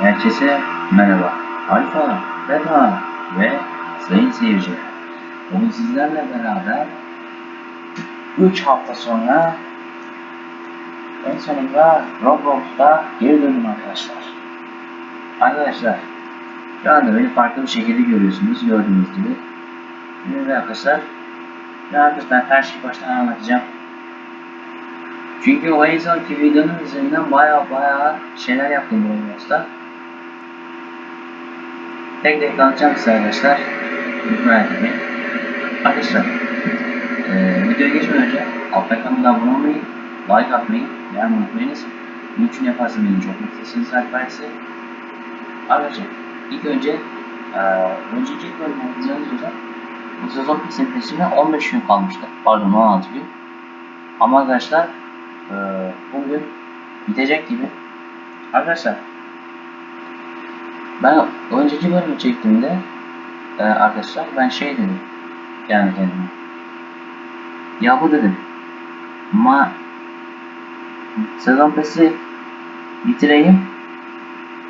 Herkese merhaba. Alfa, Beta ve sayın seyirciler. Bugün sizlerle beraber 3 hafta sonra en sonunda Roblox'ta geri döndüm arkadaşlar. Arkadaşlar şu anda beni farklı bir şekilde görüyorsunuz gördüğünüz gibi. Şimdi arkadaşlar ben her şeyi baştan anlatacağım. Çünkü o en sonki videonun üzerinden baya baya şeyler yaptım bu Roblox'ta. Tek tek anlatacağım size arkadaşlar. Etmeyin. Arkadaşlar, eee videoya geçmeden önce altta kanalına abone olmayı, like atmayı, beğenmeyi unutmayınız. Bunun için yaparsanız beni çok mutlu edersiniz arkadaşlar. Arkadaşlar, ilk önce eee önceki bölümde izlediğiniz üzere bu sezon kesin peşine 15 gün kalmıştı. Pardon 16 gün. Ama arkadaşlar eee bugün bitecek gibi. Arkadaşlar ben önceki bölümü çektiğimde e, arkadaşlar ben şey dedim yani kendime. Ya bu dedim. Ma sezon pesi bitireyim.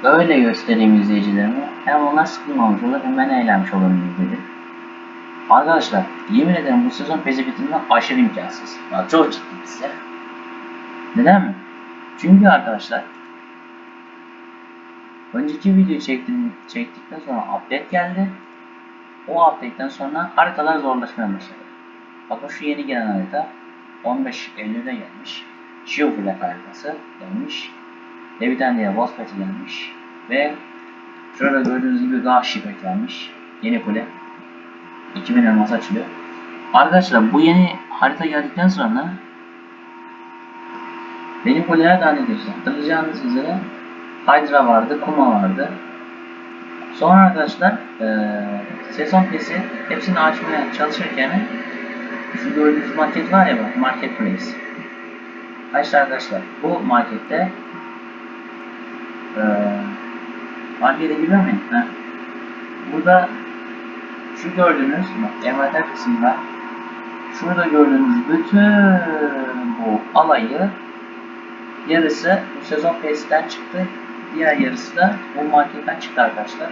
Öyle göstereyim izleyicilerime. Hem onlar sıkılmamış olur hem ben eğlenmiş olurum dedim. Arkadaşlar yemin ederim bu sezon pesi bitirme aşırı imkansız. Bak çok ciddi size. Neden mi? Çünkü arkadaşlar Önceki videoyu çektim, çektikten sonra update geldi. O update'den sonra haritalar zorlaşmaya başladı. Bakın şu yeni gelen harita 15 Eylül'de gelmiş. Geoflag haritası gelmiş. Boss patch gelmiş. Ve şurada gördüğünüz gibi Gahşip eklenmiş. Yeni kule. 2000 elmas açılıyor. Arkadaşlar bu yeni harita geldikten sonra benim kuleler ne geçti? Hatırlayacağınız üzere Hydra vardı, Kuma vardı. Sonra arkadaşlar eee sezon pesi hepsini açmaya çalışırken şu gördüğünüz market var ya bak marketplace. İşte arkadaşlar bu markette eee markete giriyor muyum? Heh. Burada şu gördüğünüz bak envanter kısmında şurada gördüğünüz bütün bu alayı yarısı bu sezon PES'ten çıktı. Diğer yarısı da bu marketten çıktı arkadaşlar.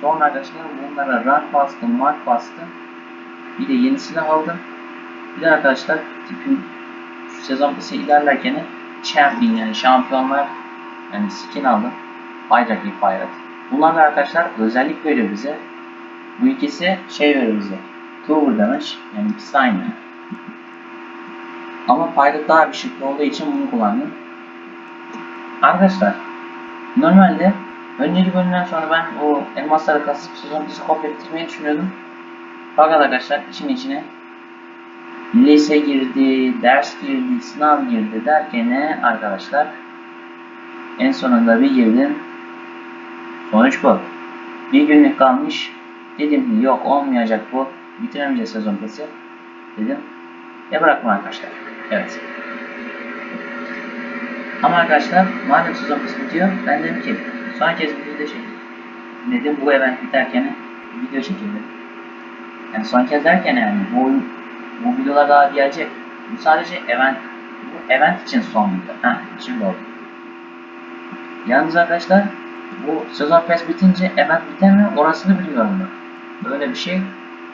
Sonra arkadaşlar bunlara rank bastım, mark bastım. Bir de yenisini aldım. Bir de arkadaşlar tipin şu sezon PES'e ilerlerken champion yani şampiyonlar yani skin aldım. Bayrak bir Pirate. Bunlar da arkadaşlar özellik veriyor bize. Bu ikisi şey veriyor bize. Cover damage yani ikisi aynı. Ama Pirate daha bir şıklı olduğu için bunu kullandım. Arkadaşlar normalde önceki bölümden sonra ben o elmasları kasıp sezon bizi komple bitirmeyi düşünüyordum. Fakat arkadaşlar için içine lise girdi, ders girdi, sınav girdi derken arkadaşlar en sonunda bir girdim. Sonuç bu. Bir günlük kalmış. Dedim ki yok olmayacak bu. Bitiremeyeceğiz sezon pesi. Dedim. Ya bırakma arkadaşlar. Evet. Ama arkadaşlar madem sezon kısmı bitiyor ben dedim ki son kez bir video çekeyim. Dedim bu event biterken video çekeyim dedim. Yani son kez derken yani bu, bu videolar daha gelecek. Bu sadece event bu event için son video. Heh, şimdi oldu. Yalnız arkadaşlar bu sezon pes bitince event biter mi orasını bilmiyorum ben. Böyle bir şey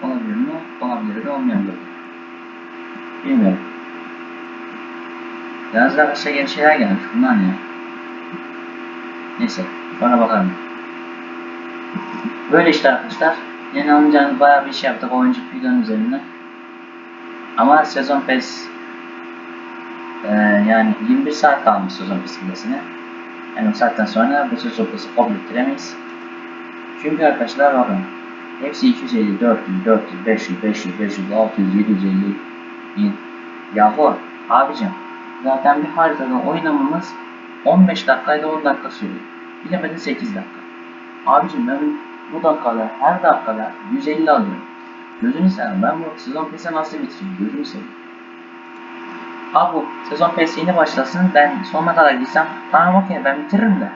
olabilir mi? Olabilir de olmayabilir. Bilmiyorum. Yalnız arkadaşlar yeni şeyler gelmiş. Bunlar ne? Neyse. Sonra bakalım. Böyle işte arkadaşlar. Yeni alınacağınız bayağı bir iş yaptık oyuncu videonun üzerinde. Ama sezon pes ee, yani 21 saat kalmış sezon pes gitmesine. Yani bu saatten sonra bu sezon pesi komple bitiremeyiz. Çünkü arkadaşlar bakın. Hepsi 250, 400, 400, 500, 500, 500, 600, 750, 1000. Yahu abicim Zaten bir haritada oynamamız 15 dakikayla 10 dakika sürüyor. Bilemedin 8 dakika. Abicim ben bu dakikada her dakikada 150 alıyorum. Gözünü seveyim ben bu sezon PES'e nasıl bitireyim gözünü seveyim. Abi bu sezon PES yeni başlasın ben sonuna kadar gitsem tamam okey ben bitiririm de.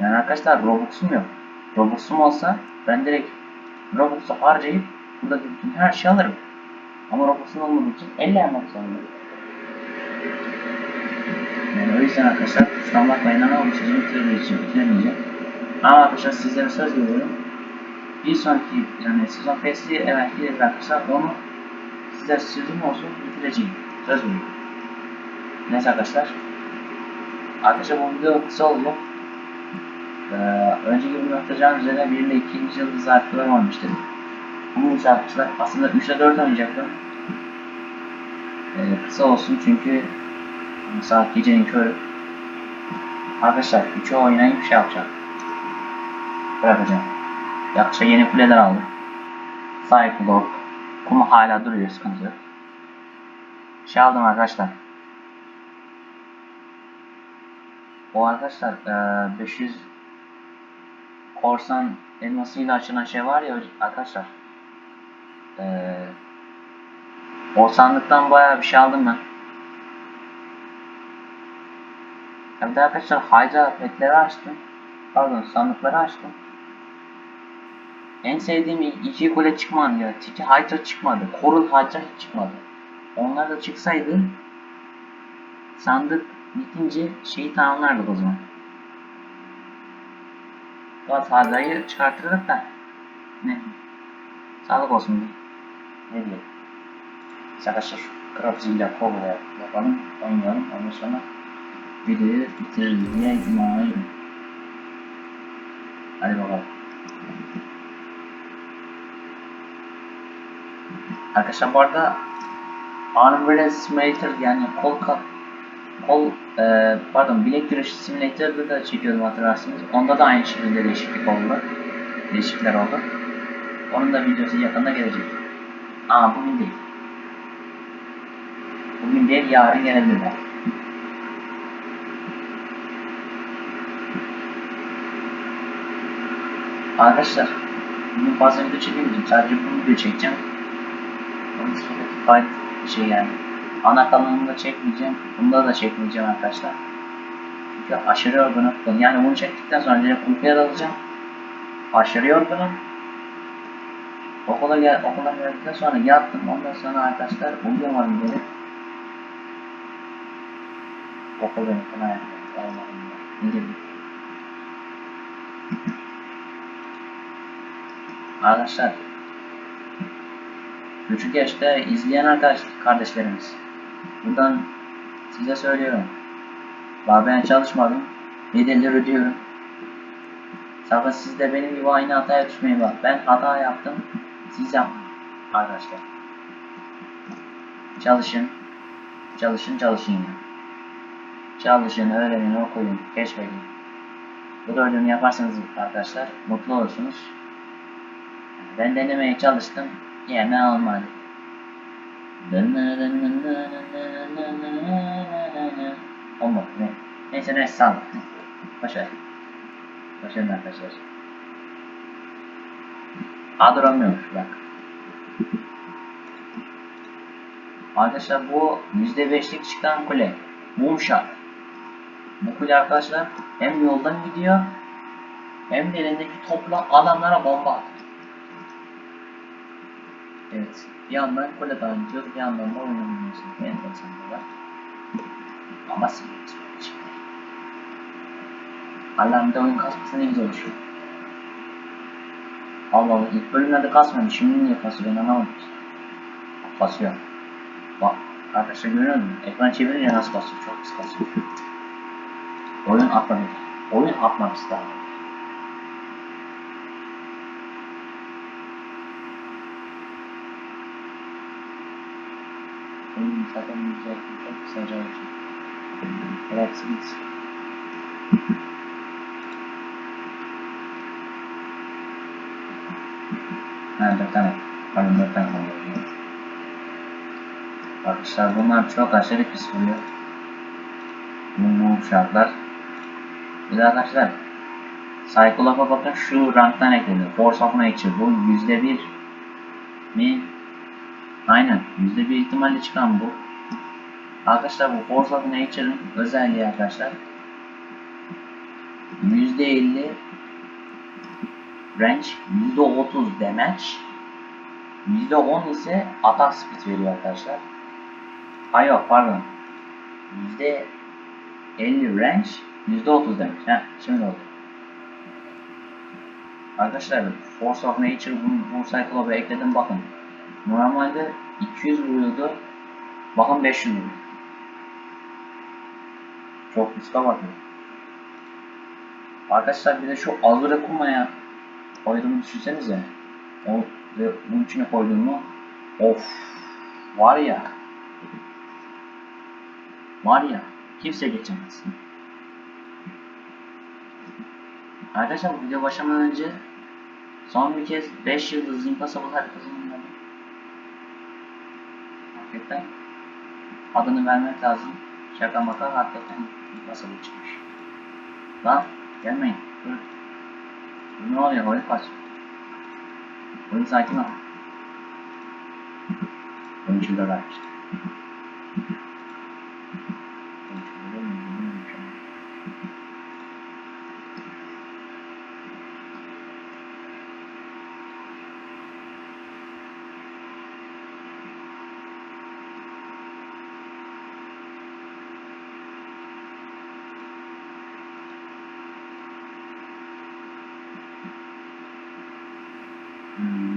Yani arkadaşlar Robux'um yok. Robux'um olsa ben direkt Robux'u harcayıp burada bütün her şeyi alırım. Ama Robux'um olmadığı için 50 emek zorundayım. Yani o yüzden arkadaşlar kusura bakmayın ama bu sözü bitiremeyeceğim. bitiremeyeceğim. Ama arkadaşlar sizlere söz veriyorum. Bir sonraki yani sezon PES'i evet gelir arkadaşlar onu size sözüm olsun bitireceğim. Söz veriyorum. Neyse arkadaşlar. Arkadaşlar bu video kısa oldu. Ee, önceki video atacağım üzere 1 ile 2. yıldız artılarım olmuştu. Bunun ise arkadaşlar aslında 3 ile 4 oynayacaktım. Ee, kısa olsun çünkü saat gecenin körü. Arkadaşlar 3'ü oynayıp şey yapacağım. Bırakacağım. Yaklaşık yeni kuleler aldım. Cyclop. Kuma hala duruyor sıkıntı. Şey aldım arkadaşlar. O arkadaşlar eee, 500 korsan elmasıyla açılan şey var ya arkadaşlar. Eee o sandıktan bayağı bir şey aldım ben. Hem de arkadaşlar Hydra petleri açtım. Pardon sandıkları açtım. En sevdiğim iki kule çıkmadı ya. Tiki Hydra çıkmadı. Coral Hydra hiç çıkmadı. Onlar da çıksaydı sandık bitince şeyi tamamlardık o zaman. Fuat Hydra'yı çıkartırdık da. Ne? Sağlık olsun. Ne diyeyim. Arkadaşlar Krabzilla Cobra yapalım. Oynayalım. Ondan sonra videoyu imanlıyım. Hadi bakalım. Arkadaşlar bu arada Arm Race Simulator yani kol kap kol e, pardon bilek güreşi simülatörde da çekiyordum hatırlarsınız. Onda da aynı şekilde değişiklik oldu. Değişiklikler oldu. Onun da videosu yakında gelecek. Aa bugün değil. Bugün değil yarın gelebilirler. Arkadaşlar bugün fazla video çekemeyeceğim. Sadece bu video çekeceğim. Onun Spotify şey yani. Ana kanalımda çekmeyeceğim. Bunda da çekmeyeceğim arkadaşlar. Çünkü aşırı yorgunum. Yani bunu çektikten sonra direkt uykuya dalacağım. Aşırı yorgunum. Okula gel okula geldikten sonra yattım. Ondan sonra arkadaşlar uyuyamadım böyle. Okul beni falan yapıyor. Allah'ım ya. Arkadaşlar Küçük yaşta izleyen arkadaş kardeşlerimiz. Buradan size söylüyorum. Daha ben çalışmadım. Bedelleri ödüyorum. Sakın siz de benim gibi aynı hataya düşmeyin bak. Ben hata yaptım. Siz yapmayın. Arkadaşlar. Çalışın. Çalışın çalışın ya. Çalışın, öğrenin, okuyun, keşfedin. Bu dördünü yaparsanız arkadaşlar mutlu olursunuz. Ben denemeye çalıştım. Yeme almadı. Olmadı ne? Neyse neyse sağ. Başar. Başarın arkadaşlar. Adıramıyormuş bak. Arkadaşlar bu %5'lik çıkan kule. Mumşak. Bu kule arkadaşlar hem yoldan gidiyor hem de elindeki topla adamlara bomba atıyor. Evet. Bir yandan kule daha gidiyor, bir yandan da oynanıyorsun. Enteresan var. Ama sinirli çıkıyor. Allah'ım bir de oyun kasması ne güzel oluşuyor. Allah Allah ilk bölümlerde kasmıyordu. Şimdi niye kasıyor anlamadım. Kasıyor. Bak arkadaşlar görüyor musun? Ekran çevirince nasıl kasıyor? Çok pis kasıyor. Oyun atmadı. Oyun atmak ister. Oyun zaten güzel, çok kısaca olacak. Bıraksınız. Ha dört tane. Pardon dört tane kaldı. Arkadaşlar bunlar çok aşırı pis vuruyor. Bu şartlar. Bir de arkadaşlar Cyclop'a bakın şu ranktan ekledi. Force of Nature bu yüzde bir mi? Aynen yüzde bir ihtimalle çıkan bu. Arkadaşlar bu Force of Nature'ın özelliği arkadaşlar yüzde elli range, yüzde otuz damage, yüzde on ise atak speed veriyor arkadaşlar. Hayır yok pardon. Yüzde 50 range %30 demiş. Heh, şimdi oldu. Arkadaşlar Force of Nature bu, bu sayfaya ekledim bakın. Normalde 200 vuruyordu. Bakın 500 vuruyor. Çok riska bakıyor. Arkadaşlar bir de şu Azure Kuma'ya koyduğumu düşünsenize. O ve bunun içine koyduğumu of var ya var ya kimse geçemez. Arkadaşlar bu video başlamadan önce son bir kez 5 yıldız Impossible haritasını oynadım. Hakikaten adını vermek lazım. Şaka maka hakikaten Impossible çıkmış. Lan gelmeyin. Dur. Dur, Ne oluyor? Oyun kaç. Oyun sakin ol. Oyuncular vermiş. Oyuncuları mı? Bilmiyorum şu an. Geliyor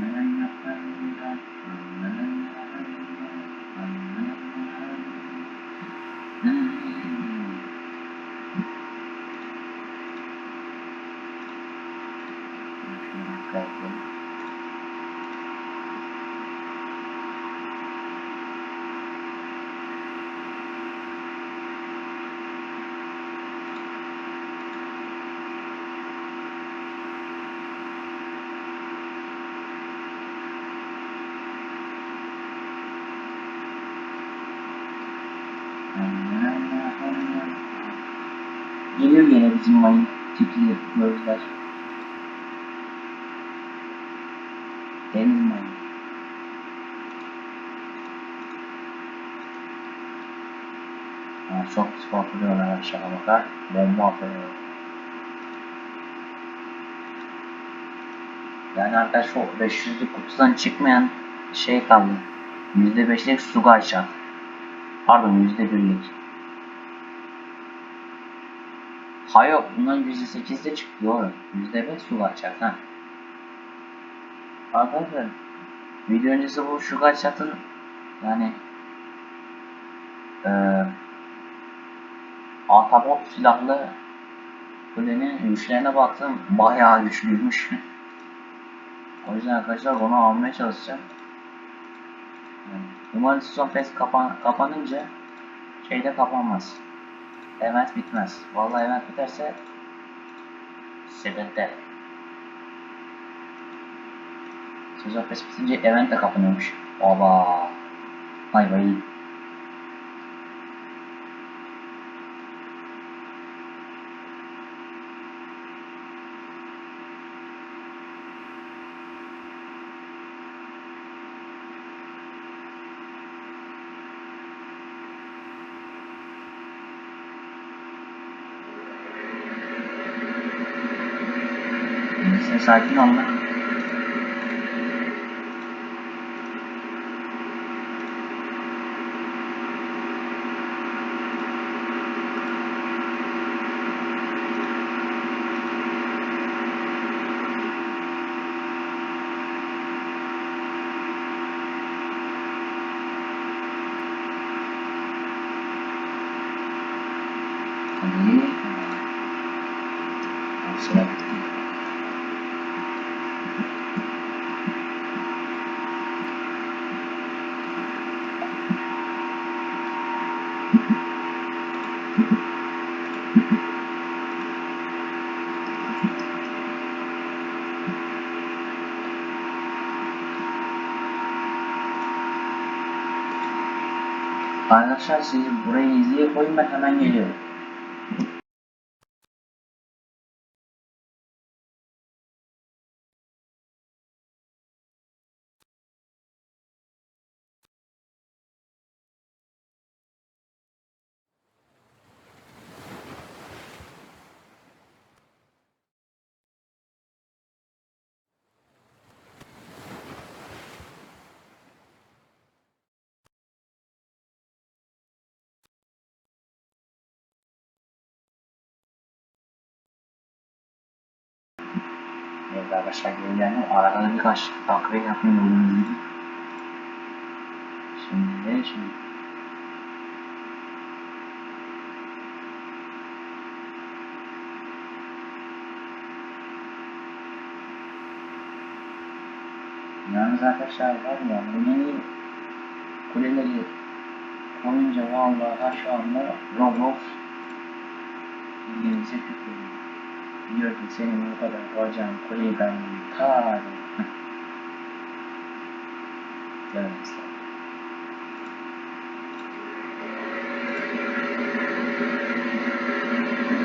yine bizim mayın tipli gözler. Deniz mayın. Ha, çok pis korkutuyorlar aşağı bakar. Bomba atıyor. Yani arkadaş o 500'lük kutudan çıkmayan şey kaldı. %5'lik su kaçak. Pardon %1'lik. Ha yok bundan %8'de çıktı doğru. %5 su kaçak ha. Arkadaşlar video öncesi bu şu kaçakın yani eee Atabot silahlı kulenin güçlerine baktım bayağı güçlüymüş. o yüzden arkadaşlar bunu almaya çalışacağım. Yani, umarım sezon pes kapan kapanınca şeyde kapanmaz. Event bitmez. Vallahi event biterse sıkıntı. Sezon pes bitince event de kapanıyormuş. Oba. Vay vay. Sen sakin ol lan. Hadi. Sıra bitti. Arkadaşlar siz burayı izleye koyun ben hemen geliyorum. Şöyle arkadaşlar geri geldim. Arada birkaç takviye yapmayı gibi. Şimdi şimdi? Yalnız arkadaşlar var ya bu yeni kuleleri koyunca vallahi şu anda Roblox ilgimizi tutuyor. Diyor ki senin bu kadar koyacağın kuleyi ben ta Görmüşler.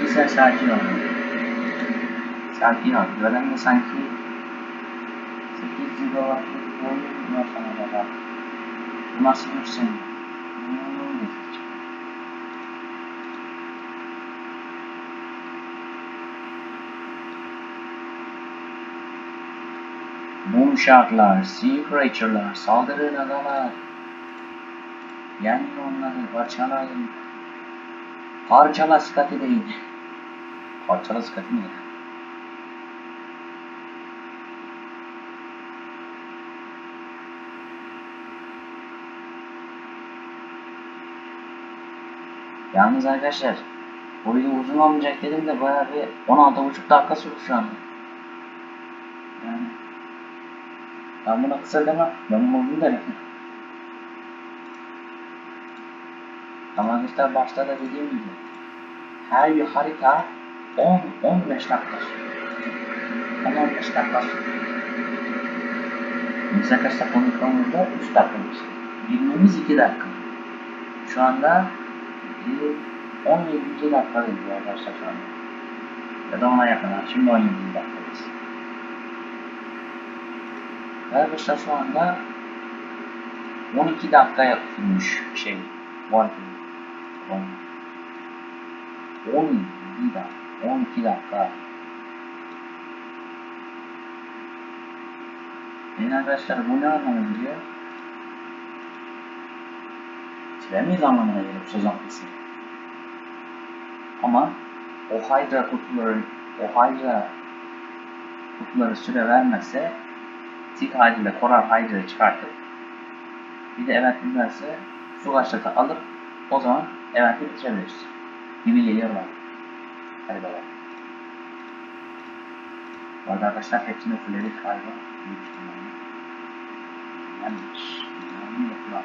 Güzel sakin ol. Sakin ol. Gören de sanki 8 gigawattlık bir oyun yapıyor sana da bak. Nasıl şey? Bunu getireceğim. Boom sharklar, sea creature'lar, saldırın adalar. Yenin onları, parçalayın. Parçala sıkatı değil. Parçala sıkatı ne? Yalnız arkadaşlar video uzun olmayacak dedim de bayağı bir 16,5 dakika sürdü şu anda. Yani ben buna kısa demem. Ben bunu uzun derim. Ama arkadaşlar başta da dediğim gibi her bir harita 10-15 dakika sürüyor. 10-15 dakika sürüyor. Biz arkadaşlar konuşmamızda 3 dakika geçti. 20'miz 2 dakika. Şu anda 17. dakikadayız arkadaşlar şu anda. Ya da ona yakın. Şimdi 17. dakikadayız. Arkadaşlar şu anda 12 dakika sürmüş şey. One 17 dakika. 12 dakika. Yani arkadaşlar bu ne anlamına geliyor? Bitiremeyiz anlamına geliyor sezon kesin. Ama o Hydra kutuları, o Hydra kutuları süre vermezse Tik halinde Korar Hydra'yı çıkartıp bir de event bilmezse su kaçlatı alıp o zaman eventi bitirebiliriz. Gibi geliyor bana. Hadi bakalım. Bu arada arkadaşlar hepsini fulledik galiba. Büyük ihtimalle. Yanlış. Yanlış yapılan.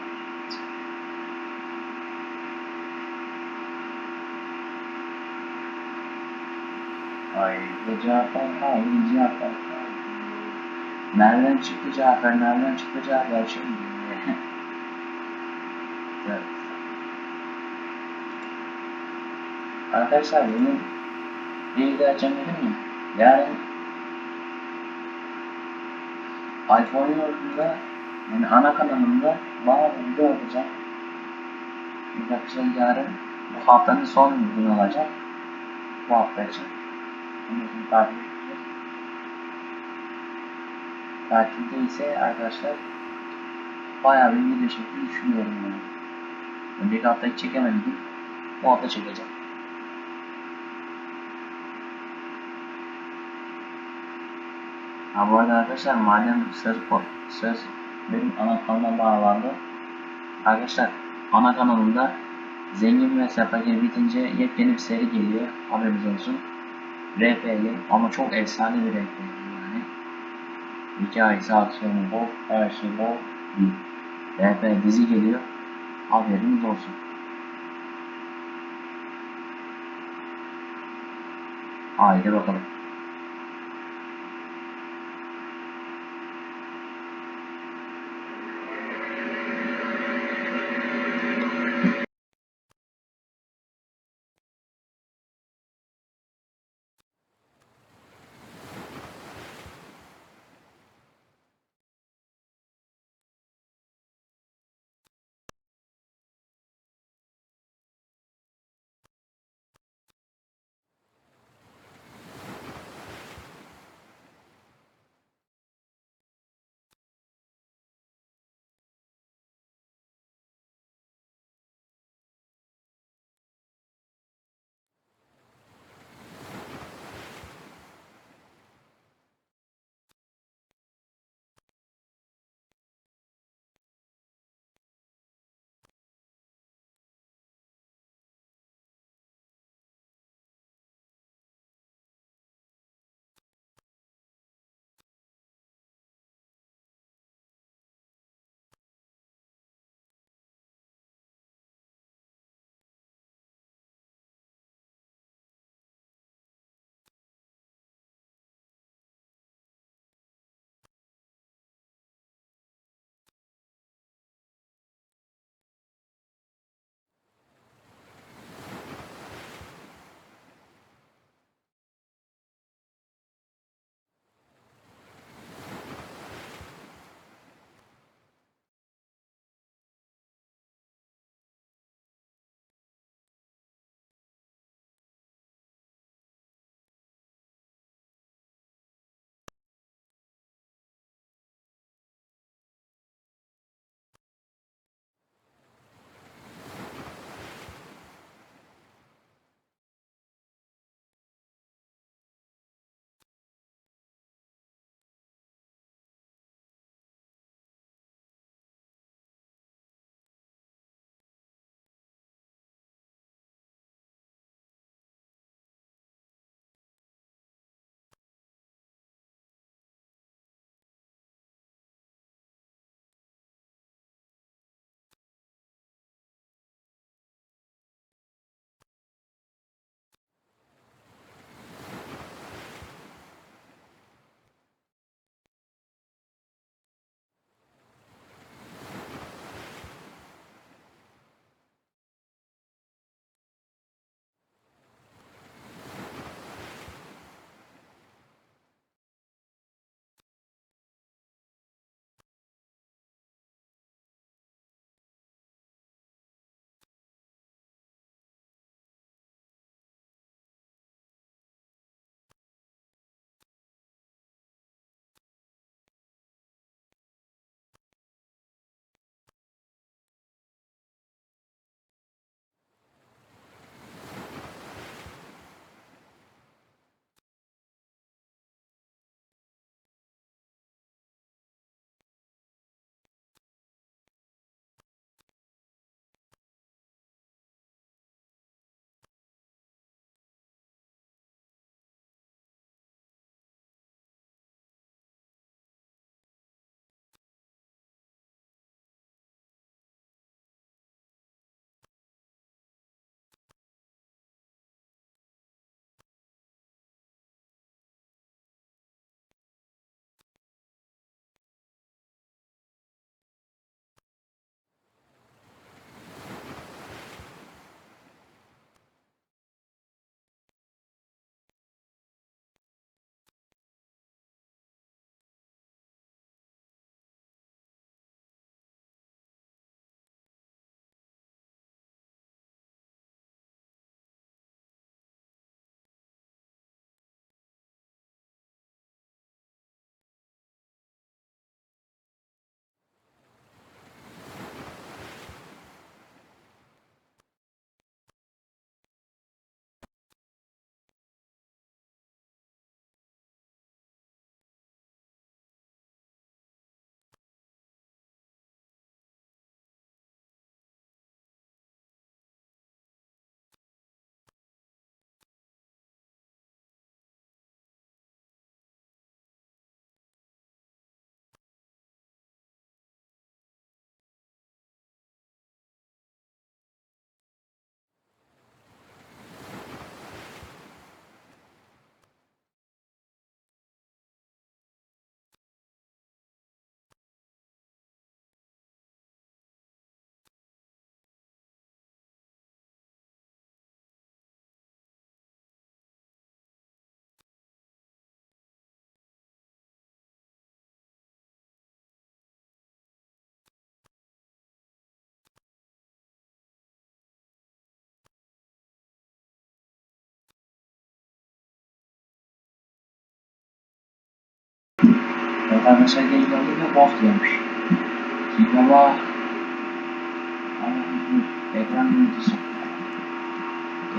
Cafer, haydi Cafer, haydi. Nereden çıktı Cafer, nereden çıktı Cafer şimdi? evet. Arkadaşlar benim bilgi açacağım dedim ya. Yarın iPhone yolunda yani ana kanalımda bana video olacak. Arkadaşlar yarın bu haftanın son günü olacak. Bu hafta için. Bunu takip Tatilde ise arkadaşlar bayağı bir video çekmeyi düşünüyorum yani. Önceki hafta hiç çekemedim. Bu hafta çekeceğim. Ha bu arada arkadaşlar madem söz, söz benim ana kanalıma bağlandı. Arkadaşlar ana kanalımda Zengin ve Fakir bitince yepyeni bir seri geliyor. Haberiniz olsun. RP'li ama çok efsane bir RP yani. Hikayesi, aksiyonu bol, her şey bol bir RP dizi geliyor. Haberiniz olsun. Haydi bakalım. Evet arkadaşlar geri döndüm ve boss gelmiş. Baba. Allah'ım ekran görüntüsü.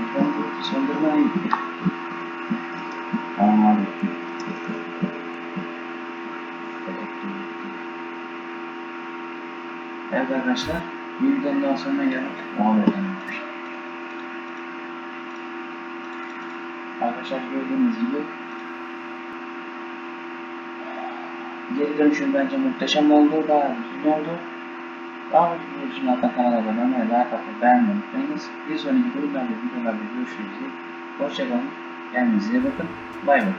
Ekran görüntüsü söndürmeyin. Anladım. Evet arkadaşlar, bir videonun daha sonuna geldik. Muhabbet edilmiş. Arkadaşlar gördüğünüz gibi geri dönüşüm bence muhteşem oldu. Bayağı düzgün oldu. Daha videosu için zaten kanala abone olmayı, like atmayı, beğenmeyi unutmayınız. Bir sonraki bölümlerde, videolarda görüşürüz. Hoşçakalın. Kendinize iyi bakın. Bay bay.